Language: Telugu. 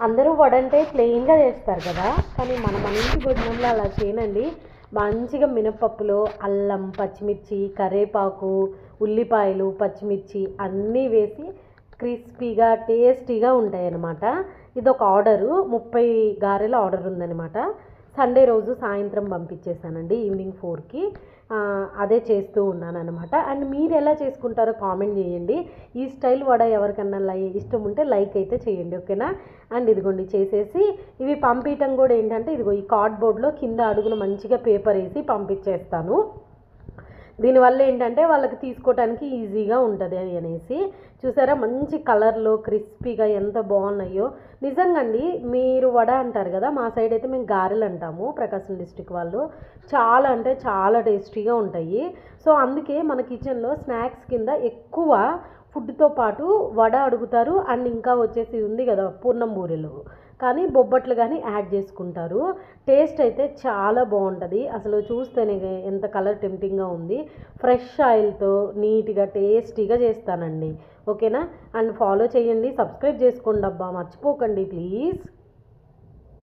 అందరూ వడంటే ప్లెయిన్గా చేస్తారు కదా. కానీ మన మన ఇంటి భోజనంలో అలా చేయనండి. మంచిగా మినపప్పులో అల్లం పచ్చిమిర్చి కరివేపాకు ఉల్లిపాయలు పచ్చిమిర్చి అన్నీ వేసి క్రిస్పీగా టేస్టీగా ఉంటాయి అన్నమాట ఇది ఒక ఆర్డరు. ముప్పై గారెల ఆర్డర్ ఉందన్నమాట సండే రోజు సాయంత్రం పంపించేసానండి ఈవినింగ్ ఫోర్కి. అదే చేస్తూ ఉన్నాను అనమాట అండ్ మీరు ఎలా చేసుకుంటారో కామెంట్ చేయండి. ఈ స్టైల్ వడ ఎవరికన్నా లై ఇష్టం ఉంటే లైక్ అయితే చేయండి ఓకేనా? అండ్ ఇదిగోండి చేసేసి ఇవి పంపించటం కూడా ఏంటంటే ఇదిగో ఈ కార్డ్బోర్డ్లో కింద అడుగున మంచిగా పేపర్ వేసి పంపించేస్తాను. దీనివల్ల ఏంటంటే వాళ్ళకి తీసుకోవటానికి ఈజీగా ఉంటుంది అని అనేసి. చూసారా? మంచి కలర్లో క్రిస్పీగా ఎంత బాగున్నాయో. నిజంగా అండి మీరు వడ అంటారు కదా మా సైడ్ అయితే మేము గారెలు అంటాము ప్రకాశం డిస్టిక్ వాళ్ళు. చాలా అంటే చాలా టేస్టీగా ఉంటాయి. సో అందుకే మన కిచెన్లో స్నాక్స్ కింద ఎక్కువ ఫుడ్తో పాటు వడ అడుగుతారు అండ్ ఇంకా వచ్చేసి ఉంది కదా పూర్ణం బూరెలు. కానీ బొబ్బట్లు కానీ యాడ్ చేసుకుంటారు. టేస్ట్ అయితే చాలా బాగుంటుంది. అసలు చూస్తేనే ఎంత కలర్ టెంప్టింగ్గా ఉంది. ఫ్రెష్ ఆయిల్తో నీట్గా టేస్టీగా చేస్తానండి. ఓకేనా? అండ్ ఫాలో చేయండి. సబ్స్క్రైబ్ చేసుకోండి అబ్బా మర్చిపోకండి ప్లీజ్.